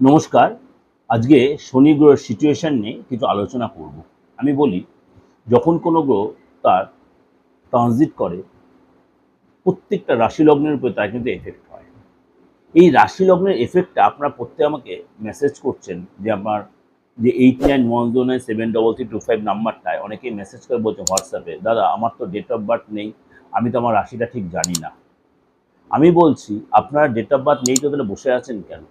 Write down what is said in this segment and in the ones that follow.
নমস্কার। আজকে শনি গ্রহের সিচুয়েশন নিয়ে কিছু আলোচনা করব। আমি বলি, যখন কোনো গ্রহ তার ট্রানজিট করে, প্রত্যেকটা রাশি লগ্নের উপরে তার কিন্তু এফেক্ট হয়। এই রাশি লগ্নের এফেক্টটা আপনারা প্রত্যেকে আমাকে মেসেজ করছেন যে আমার যে eight nine one zero nine seven double three two five নাম্বারটায় অনেকেই মেসেজ করে বলছে হোয়াটসঅ্যাপে দাদা, আমার তো ডেট অফ বার্থ নেই, আমি তো আমার রাশিটা ঠিক জানি না। আমি বলছি, আপনার ডেট অফ বার্থ নেই তো তাহলে বসে আছেন কেন?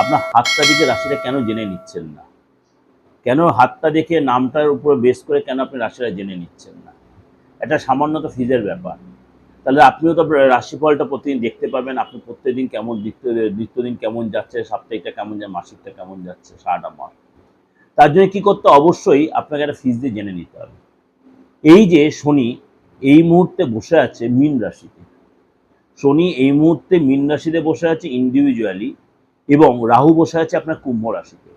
আপনার হাতটা দেখে রাশিটা কেন জেনে নিচ্ছেন না? কেন হাতটা দেখে নামটার উপরে বেস করে কেন আপনি রাশিটা জেনে নিচ্ছেন না? এটা সামান্য তো ফিজের ব্যাপার। তাহলে আপনিও তো রাশিফলটা প্রতিদিন দেখতে পাবেন, আপনি প্রত্যেকদিন কেমন নিত্যদিন কেমন যাচ্ছে, সাপ্তাহিকটা কেমন যায়, মাসিকটা কেমন যাচ্ছে সারাটা মাস তার জন্য কী করতে অবশ্যই আপনাকে একটা ফিজ দিয়ে জেনে নিতে হবে। এই যে শনি এই মুহূর্তে বসে আছে মীন রাশিতে। শনি এই মুহূর্তে মীন রাশিতে বসে আছে ইন্ডিভিজুয়ালি এবং রাহু বসে আছে আপনার কুম্ভ রাশিতে।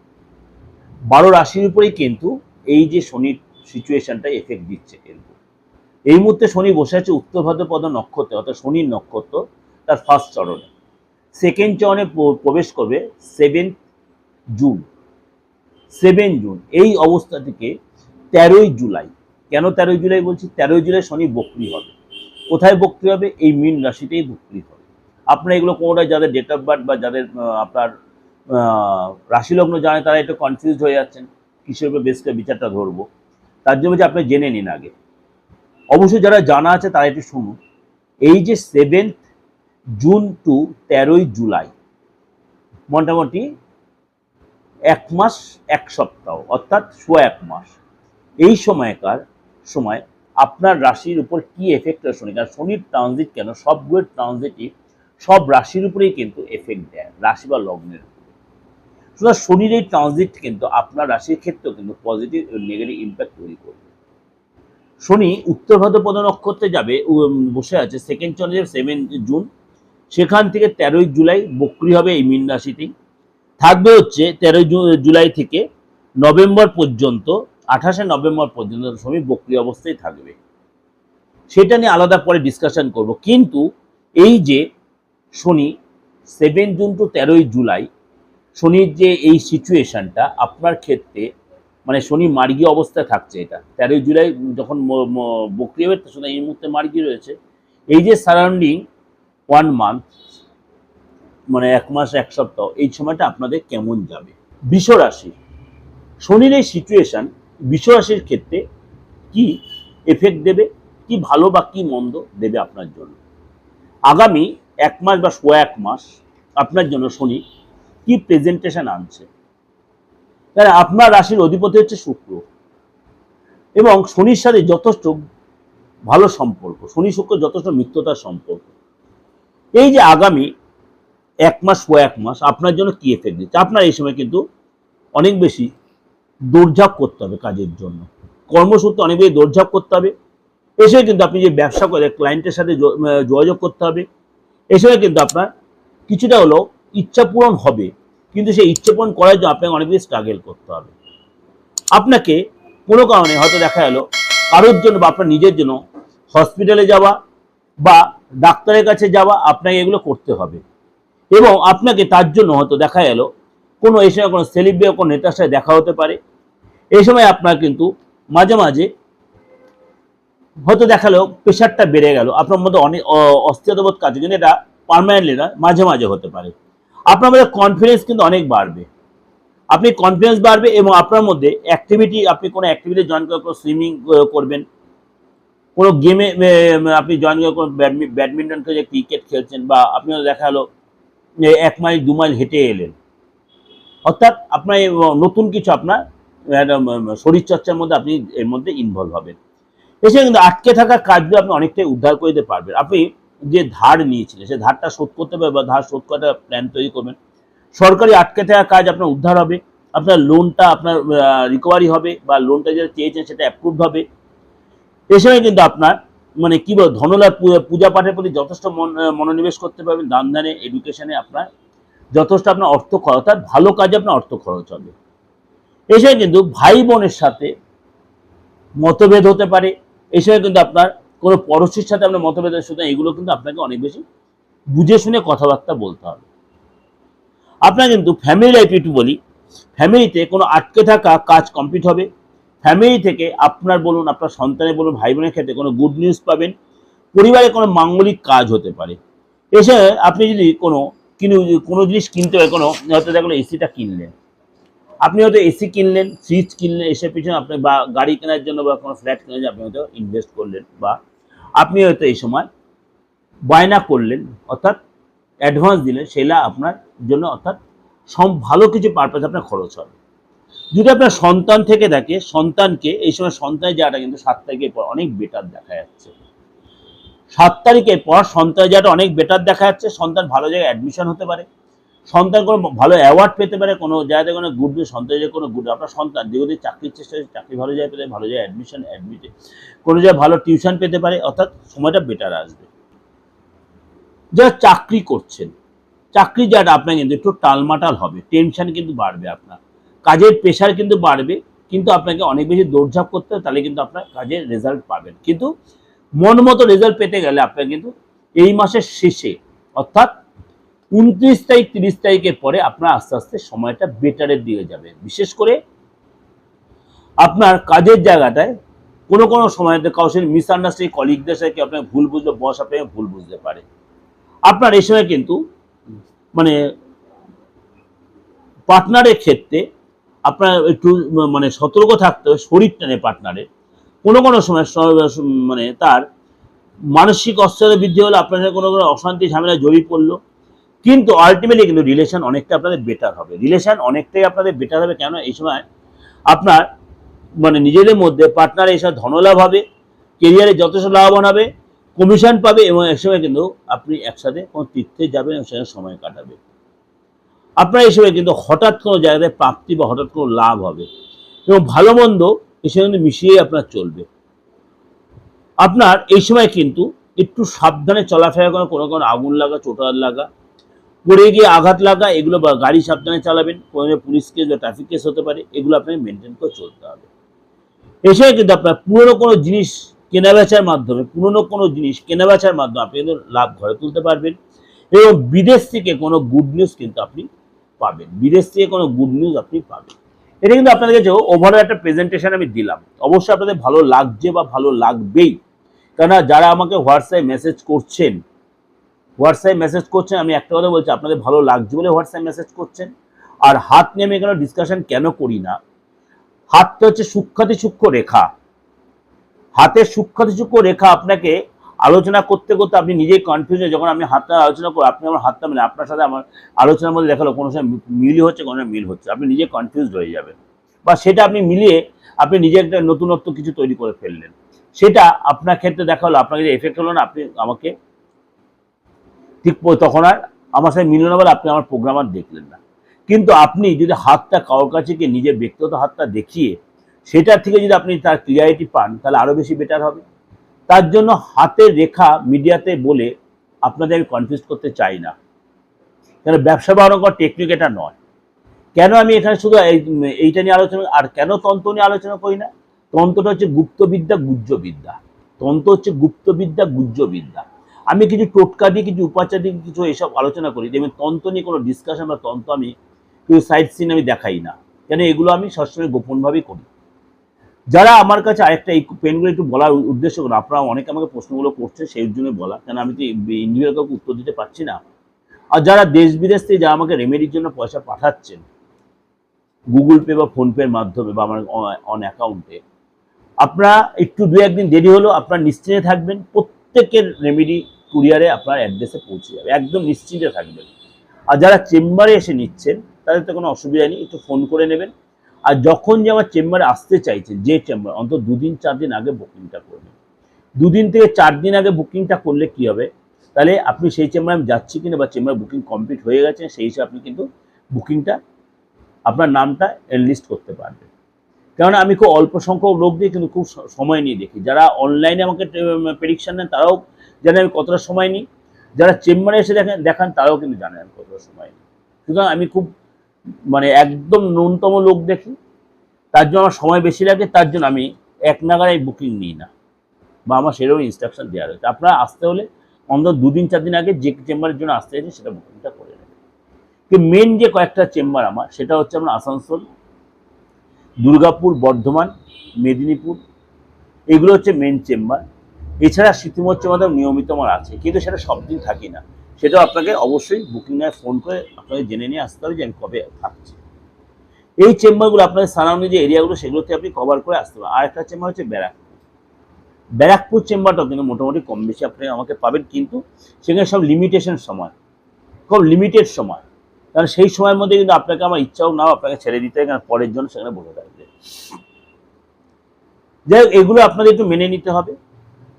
বারো রাশির উপরেই কিন্তু এই যে শনির সিচুয়েশনটা এফেক্ট দিচ্ছে কিন্তু। এই মুহূর্তে শনি বসে আছে উত্তর ভাদ্রপদ নক্ষত্রে, অর্থাৎ শনির নক্ষত্র, তার ফার্স্ট চরণে। সেকেন্ড চরণে প্রবেশ করবে সেভেন জুন সেভেন জুন এই অবস্থা থেকে তেরোই জুলাই। কেন তেরোই জুলাই বলছি? তেরোই জুলাই শনি বক্রি হবে। কোথায় বক্রি হবে? এই মীন রাশিতেই বক্রি হবে। আপনার এগুলো কোনোটাই যাদের ডেট অফ বার্থ বা যাদের আপনার রাশিলগ্ন জানে তারা একটু কনফিউজ হয়ে যাচ্ছেন। কিসের উপর বেশ করে বিচারটা ধরবো? তার জন্য যে আপনি জেনে নিন আগে। অবশ্যই যারা জানা আছে তারা একটু শুনুন। এই যে সেভেন্থ জুন টু তেরোই জুলাই মোটামুটি এক মাস, এক সপ্তাহ, অর্থাৎ সোয়া এক মাস। এই সময়কার সময় আপনার রাশির উপর কি এফেক্ট শনি কারণ শনির ট্রানজিট কেন? সব গ্রহের ট্রানজিটই সব রাশির উপরেই কিন্তু এফেক্ট দেয়, রাশি বা লগ্নের সুতরাং শনির এই ট্রানজিট কিন্তু আপনার রাশির ক্ষেত্রেও কিন্তু পজিটিভ এবং নেগেটিভ ইম্প্যাক্ট তৈরি করবে। শনি উত্তর ভাদ্রপদ নক্ষত্রে যাবে বসে আছে সেকেন্ড যাবে সেভেন জুন। সেখান থেকে তেরোই জুলাই বক্রি হবে এই মীন রাশিতেই থাকবে হচ্ছে তেরোই জুলাই থেকে নভেম্বর পর্যন্ত, আঠাশে নভেম্বর পর্যন্ত শনি বক্রি অবস্থায় থাকবে। সেটা নিয়ে আলাদা পরে ডিসকাশন করব। কিন্তু এই যে শনি সেভেন জুন টু তেরোই জুলাই, শনির যে এই সিচুয়েশানটা আপনার ক্ষেত্রে মানে শনি মার্গী অবস্থায় থাকছে এটা। তেরোই জুলাই যখন বক্রি হবে শনি এই মুহূর্তে মার্গী রয়েছে। এই যে সারাউন্ডিং ওয়ান মান্থ মানে এক মাস, এক সপ্তাহ, এই সময়টা আপনাদের কেমন যাবে? বিষ রাশি শনির এই সিচুয়েশান বিষ রাশির ক্ষেত্রে কি এফেক্ট দেবে? কি ভালো বা কি মন্দ দেবে আপনার জন্য? আগামী এক মাস বা সোয়া এক মাস আপনার জন্য শনি কি প্রেজেন্টেশন আনছে? তাহলে আপনার রাশির অধিপতি হচ্ছে শুক্র। এবং শনির সাথে যথেষ্ট ভালো সম্পর্ক, শনি শুক্র যথেষ্ট মিত্রতার সম্পর্ক। এই যে আগামী এক মাস ও এক মাস আপনার জন্য কি এফেক্ট দিচ্ছে? আপনার এই সময় কিন্তু অনেক বেশি দৌড়ঝাঁপ করতে হবে কাজের জন্য। কর্মসূত্রে অনেক বেশি দৌড়ঝাঁপ করতে হবে। এসে কিন্তু আপনি যে ব্যবসা করে ক্লায়েন্টের সাথে যোগাযোগ করতে হবে। এসে কিন্তু আপনার কিছুটা হলেও ইচ্ছা পূরণ হবে। কিন্তু সেই ইচ্ছে পূরণ করার জন্য আপনাকে অনেক বেশি স্ট্রাগল করতে হবে। আপনাকে কোনো কারণে হয়তো দেখা গেলো কারোর জন্য বা আপনার নিজের জন্য হসপিটালে যাওয়া বা ডাক্তারের কাছে যাওয়া আপনাকে এগুলো করতে হবে। এবং আপনাকে তার জন্য হয়তো দেখা গেল কোনো এই সময় কোনো সেলিব্রিটি কোনো নেতার সাথে দেখা হতে পারে। এই সময় আপনার কিন্তু মাঝে মাঝে হয়তো দেখাল প্রেশারটা বেড়ে গেল। আপনার মধ্যে অনেক অস্থিরতাবোধ কাজ কিন্তু এটা পারমানেন্টলি না, মাঝে মাঝে হতে পারে। আপনার মধ্যে কনফিডেন্স কিন্তু অনেক বাড়বে। আপনি কনফিডেন্স বাড়বে এবং আপনার মধ্যে অ্যাক্টিভিটি আপনি কোনো অ্যাক্টিভিটি জয়েন করে সুইমিং করবেন। কোনো গেমে আপনি জয়েন করে ব্যাডমি- ব্যাডমিন্টন খেলে ক্রিকেট খেলছেন বা আপনি দেখা গেলো এক মাইল, দু মাইল হেঁটে এলেন। অর্থাৎ আপনার নতুন কিছু আপনার শরীরচর্চার মধ্যে আপনি এর মধ্যে ইনভলভ হবেন। এসে কিন্তু আটকে থাকা কাজগুলো আপনি অনেকটাই উদ্ধার করে দিতে পারবেন। আপনি যে ধার নিয়েছিলেন, সে ধারটা শোধ করতে পারবে বা ধার শোধ করার প্ল্যান তৈরি করবেন। সরকারি আটকে থাকা কাজ আপনার উদ্ধার হবে, আপনার লোনটা আপনার রিকভারি হবে বা লোনটা যেটা চেয়েছেন সেটা অ্যাপ্রুভ হবে। এ সময় কিন্তু আপনার মানে কি বল ধনলাভ পূজা- পাঠের প্রতি যথেষ্ট মন মনোনিবেশ করতে পারবেন। দান দানে এডুকেশনে আপনার যথেষ্ট আপনার অর্থ খরচ, অর্থাৎ ভালো কাজে আপনার অর্থ খরচ হবে। এই সময় কিন্তু ভাই বোনের সাথে মতভেদ হতে পারে এই সময় কিন্তু আপনার কোনো পড়োশির সাথে আপনার মতভেদ সুতরাং এগুলো কিন্তু আপনাকে অনেক বেশি বুঝে শুনে কথাবার্তা বলতে হবে। আপনার কিন্তু ফ্যামিলি লাইফ একটু বলি। ফ্যামিলিতে কোনো আটকে থাকা কাজ কমপ্লিট হবে। ফ্যামিলি থেকে আপনার বলুন, আপনার সন্তানের বলুন ভাই বোনের ক্ষেত্রে কোনো গুড নিউজ পাবেন। পরিবারে কোনো মাঙ্গলিক কাজ হতে পারে। এসে আপনি যদি কোনো কিনে কোনো জিনিস কিনতে হয় কোনো হয়তো দেখল এসিটা কিনলেন। আপনি হয়তো এসি কিনলেন ফ্রিজ কিনলেন, এসে পিছনে আপনি বা গাড়ি কেনার জন্য বা কোনো ফ্ল্যাট কেনার জন্য আপনি হয়তো ইনভেস্ট করলেন বা আপনি হয়তো এই সময় বায়না করলেন, অর্থাৎ অ্যাডভান্স দিলেন, সেটা আপনার জন্য অর্থাৎ সব ভালো কিছু পারপাস আপনার খরচ হবে। যদি আপনার সন্তান থেকে থাকে সন্তানকে, এই সময় সন্তানের যাওয়াটা কিন্তু সাত তারিখের পর অনেক বেটার দেখা যাচ্ছে। সাত তারিখের পর সন্তানের যাওয়াটা অনেক বেটার দেখা যাচ্ছে, সন্তান ভালো জায়গায় অ্যাডমিশন হতে পারে। সন্তান কোনো ভালো অ্যাওয়ার্ড পেতে পারে, কোনো জায়গাতে কোনো গুড নিউজ সন্তানের কোনো গুড আপনার সন্তান যেগুলি চাকরির চেষ্টা চাকরি ভালো জায়গায় পেতে ভালো জায়গায় অ্যাডমিশন অ্যাডমিটে কোনো জায়গায় ভালো টিউশন পেতে পারে, অর্থাৎ সময়টা বেটার আসবে। যারা চাকরি করছেন, চাকরি যারা, আপনার কিন্তু একটু টালমাটাল হবে টেনশন কিন্তু বাড়বে আপনার। কাজের প্রেশার কিন্তু বাড়বে, কিন্তু আপনাকে অনেক বেশি দৌড়ঝাঁপ করতে হবে, তাহলে কিন্তু আপনার কাজের রেজাল্ট পাবেন। কিন্তু মন মতো রেজাল্ট পেতে গেলে আপনার কিন্তু এই মাসের শেষে, অর্থাৎ উনত্রিশ তারিখ, তিরিশ তারিখের পরে আপনার আস্তে আস্তে সময়টা বেটারের দিয়ে যাবে। বিশেষ করে আপনার কাজের জায়গাটায় কোনো কোনো সময়তে কারোর সাথে মিসআন্ডারস্ট্যান্ডিং কলিগদের সাথে আপনাকে ভুল বুঝতে বস আপনাকে ভুল বুঝতে পারে। আপনার এই সময় কিন্তু মানে পার্টনারের ক্ষেত্রে আপনার একটু মানে সতর্ক থাকতে হবে, শরীরটা নেই পার্টনারের কোনো কোনো সময় মানে তার মানসিক অস্থিরতা বৃদ্ধি হলে আপনার সাথে কোনো কোনো অশান্তি ঝামেলা জড়িয়ে পড়ল কিন্তু আলটিমেটলি কিন্তু রিলেশন অনেকটা আপনাদের বেটার হবে। রিলেশন অনেকটাই আপনাদের বেটার হবে কেন এই সময় আপনার মানে নিজেদের মধ্যে পার্টনার এসব ধনলাভ হবে কেরিয়ারে যথেষ্ট লাভবান হবে কমিশন পাবে এবং এক সময় কিন্তু আপনি একসাথে কোনো তীর্থে যাবেন এবং সেখানে সময় কাটাবে আপনার এই সময় কিন্তু হঠাৎ কোনো জায়গায় প্রাপ্তি বা হঠাৎ কোনো লাভ হবে এবং ভালো মন্দ এই সময় কিন্তু মিশিয়েই আপনার চলবে। আপনার এই সময় কিন্তু একটু সাবধানে চলাফেরা করা, কোনো কোনো আগুন লাগা, চোটার লাগা পড়ে গিয়ে আঘাত লাগা, এগুলো গাড়ি সাবধানে চালাবেন, কোনো পুলিশ কেস বা ট্রাফিক কেস হতে পারে, এগুলো আপনাকে মেনটেন করে চলতে হবে। এছাড়া কিন্তু আপনার পুরনো কোনো জিনিস কেনাবেচার মাধ্যমে, পুরনো কোনো জিনিস কেনাবেচার মাধ্যমে আপনি কিন্তু লাভ ঘরে তুলতে পারবেন এবং বিদেশ থেকে কোনো গুড নিউজ কিন্তু আপনি পাবেন। বিদেশ থেকে কোনো গুড নিউজ আপনি পাবেন। এটা কিন্তু আপনাদের কাছে ওভারঅল একটা প্রেজেন্টেশন আমি দিলাম। অবশ্যই আপনাদের ভালো লাগছে বা ভালো লাগবেই। কেননা যারা আমাকে হোয়াটসঅ্যাপ মেসেজ করছেন হোয়াটসঅ্যাপ মেসেজ করছেন, আমি একটা কথা বলছি, আপনাদের ভালো লাগছে বলে হোয়াটসঅ্যাপ মেসেজ করছেন। আর হাত নিয়ে আমি এখানে ডিসকাশন কেন করি না? হাতটা হচ্ছে সূক্ষাতি সূক্ষ্ম রেখা। হাতের সূক্ষাতি সূক্ষ্ম রেখা আপনাকে আলোচনা করতে করতে আপনি নিজেই কনফিউজ যখন আমি হাতটা আলোচনা করি, আপনি আমার হাতটা মানে আপনার সাথে আমার আলোচনার মধ্যে দেখাল কোনো সময় মিলই হচ্ছে, কোনো মিল হচ্ছে আপনি নিজে কনফিউজ হয়ে যাবেন। বা সেটা আপনি মিলিয়ে আপনি নিজে একটা নতুনত্ব কিছু তৈরি করে ফেললেন। সেটা আপনার ক্ষেত্রে দেখা হলো, আপনাকে যে এফেক্ট হলো না, আপনি আমাকে ঠিক তখন আর আমার সাথে মিলল না বলে আপনি আমার প্রোগ্রাম আর দেখলেন না। কিন্তু আপনি যদি হাতটা কারোর কাছে গিয়ে নিজের ব্যক্তিগত হাতটা দেখিয়ে সেটার থেকে যদি আপনি তার ক্লিয়ারিটি পান, তাহলে আরও বেশি বেটার হবে। তার জন্য হাতের রেখা মিডিয়াতে বলে আপনাদের আমি কনফিউজ করতে চাই না। কেন ব্যবসা বাড়ানো করার টেকনিক এটা নয়। কেন আমি এখানে শুধু এই- এইটা নিয়ে আলোচনা আর কেন তন্ত্র নিয়ে আলোচনা করি না? তন্ত্রটা হচ্ছে গুপ্তবিদ্যা, গুহ্যবিদ্যা। তন্ত্র হচ্ছে গুপ্তবিদ্যা, গুহ্যবিদ্যা। আমি কিছু টোটকা দিয়ে, কিছু উপাচার দিয়ে কিছু এসব আলোচনা করি। যেমন তন্ত্র নিয়ে কোনো ডিসকাশন বা তন্ত্র আমি কিছু সাইড সিন আমি দেখাই না। কেন এগুলো আমি সবসময় গোপনভাবেই করি। যারা আমার কাছে আরেকটা এই পেনগুলো একটু বলার উদ্দেশ্য করে আপনারা অনেকে আমাকে প্রশ্নগুলো করছে, সেই জন্য বলা। কেন আমি তো ইন্ডিভিজুয়াল কাউকে উত্তর দিতে পারছি না। আর যারা দেশ বিদেশ থেকে যারা আমাকে রেমেডির জন্য পয়সা পাঠাচ্ছেন গুগল পে বা ফোনপের মাধ্যমে বা আমার অন অ্যাকাউন্টে আপনারা একটু দু একদিন দেরি হলো আপনারা নিশ্চিন্তে থাকবেন। প্রত্যেকের রেমেডি কুরিয়ারে আপনার অ্যাড্রেসে পৌঁছে যাবে। একদম নিশ্চিন্তে থাকবেন। আর যারা চেম্বারে এসে নিচ্ছেন, তাদের তো কোনো অসুবিধা নেই, একটু ফোন করে নেবেন। আর যখন যে আমার চেম্বারে আসতে চাইছেন, যে চেম্বার অন্তত দুদিন চার দিন আগে বুকিংটা করবেন দুদিন থেকে চার দিন আগে বুকিংটা করলে কি হবে? তাহলে আপনি সেই চেম্বারে আমি যাচ্ছি কিনা বা চেম্বার বুকিং কমপ্লিট হয়ে গেছে, সেই হিসেবে আপনি কিন্তু বুকিংটা আপনার নামটা এনলিস্ট করতে পারবেন। কেননা আমি খুব অল্প সংখ্যক লোক দিয়ে কিন্তু খুব সময় নিয়ে দেখি। যারা অনলাইনে আমাকে প্রেডিকশন নেন তারাও জানে আমি কতটা সময় নিই? যারা চেম্বারে এসে দেখেন, দেখান, তারাও কিন্তু জানেন আমি কতটা সময় নিই। সুতরাং আমি খুব মানে একদম ন্যূনতম লোক দেখি। তার জন্য আমার সময় বেশি লাগে, তার জন্য আমি এক নাগাড়াই বুকিং নিই না। বা আমার সেরকম ইনস্ট্রাকশন দেওয়া রয়েছে। আপনারা আসতে হলে অন্তত দুদিন, চার দিন আগে যে চেম্বারের জন্য আসতে চাইছেন, সেটা বুকিংটা করে নেবেন। কি মেন যে কয়েকটা চেম্বার আমার, সেটা হচ্ছে আমার আসানসোল, দুর্গাপুর, বর্ধমান, মেদিনীপুর, এগুলো হচ্ছে মেন চেম্বার। এছাড়া শীতিমোর চেম্বার নিয়মিত আমার আছে, কিন্তু সেটা সব দিন থাকি না। সেটাও আপনাকে অবশ্যই বুকিং নেয় ফোন করে আপনাকে জেনে নিয়ে আসতে হবে যে আমি কবে থাকছি। এই চেম্বারগুলো আপনাদের সারাউন্ডিং যে এরিয়াগুলো সেগুলোতে আপনি কভার করে আসতে পারেন। আর একটা চেম্বার হচ্ছে ব্যারাকপুর। ব্যারাকপুর চেম্বারটাও কিন্তু মোটামুটি কম বেশি আপনি আমাকে পাবেন, কিন্তু সেখানে সব লিমিটেশন সময়। খুব লিমিটেড সময়। কারণ সেই সময়ের মধ্যে কিন্তু আপনাকে আমার ইচ্ছাও নাও আপনাকে ছেড়ে দিতে হয়, কারণ পরের জন্য সেখানে বসে থাকবে। যাই হোক, এগুলো আপনাদের একটু মেনে নিতে হবে।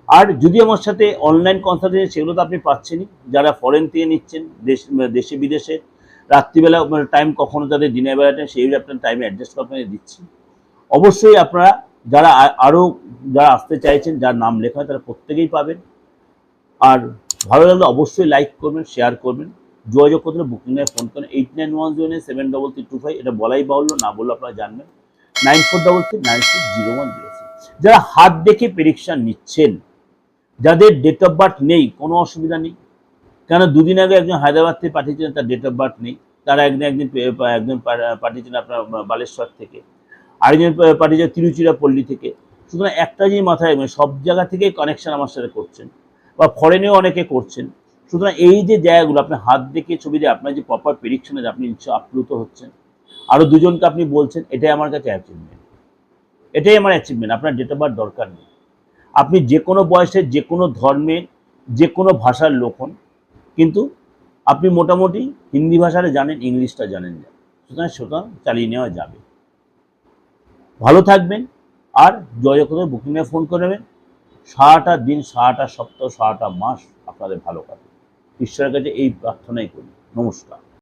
আর যদি আমার সাথে অনলাইন কনসালটেশন সেগুলো তো আপনি পাচ্ছেনই। যারা ফরেন থেকে নিচ্ছেন, দেশ, দেশে, বিদেশে, রাত্রিবেলা টাইম কখনো তাদের দিনের বেলাটা সেই আপনার টাইমে অ্যাডজাস্ট করে আপনাদের দিচ্ছি। অবশ্যই আপনারা যারা আরও যারা আসতে চাইছেন, যার নাম লেখা হয়, তারা প্রত্যেকেই পাবেন। আর ভালো লাগলে অবশ্যই লাইক করবেন শেয়ার করবেন। যোগাযোগ করতে বুকিং এ ফোন করেন। Eight nine one zero nine seven double three two five এটা বলাই বাহুল্য, না বললে আপনারা জানবেন। Nine four double three nine six zero one zero six যারা হাত দেখে প্রেডিকশন নিচ্ছেন যাদের ডেট অফ বার্থ নেই, কোনো অসুবিধা নেই। কেন? দুদিন আগে একজন হায়দ্রাবাদ থেকে পাঠিয়েছিলেন, তার ডেট অফ বার্থ নেই। তারা একদিন একদিন একজন পা- পাঠিয়েছিলেন আপনার বালেশ্বর থেকে। আরেকজন পাঠিয়েছেন তিরুচিরাপল্লী থেকে। সুতরাং একটা জিনিস মাথায় রাখবেন, সব জায়গা থেকেই কানেকশন আমার সাথে করছেন বা ফরেনেও অনেকে করছেন। সুতরাং এই যে জায়গাগুলো, আপনি হাত দেখে ছবি দিয়ে আপনার যে প্রপার প্রেডিকশনে আপনি নিশ্চয় আপ্লুত হচ্ছেন। আরও দুজনকে আপনি বলছেন, এটাই আমার কাছে অ্যাচিভমেন্ট এটাই আমার অ্যাচিভমেন্ট আপনার ডেট অফ বার্থ দরকার নেই। আপনি যে কোনো বয়সের যে কোনো ধর্মের যে কোনো ভাষার লোক হন, কিন্তু আপনি মোটামুটি হিন্দি ভাষাটা জানেন, ইংলিশটা জানেন না। সুতরাং সুতরাং চালিয়ে নেওয়া যাবে। ভালো থাকবেন আর জয় করে বুকিংয়ে ফোন করে নেবেন। সারাটা দিন, সারাটা সপ্তাহ, সারাটা মাস আপনাদের ভালো কাটে ঈশ্বরের কাছে এই প্রার্থনাই করি। নমস্কার।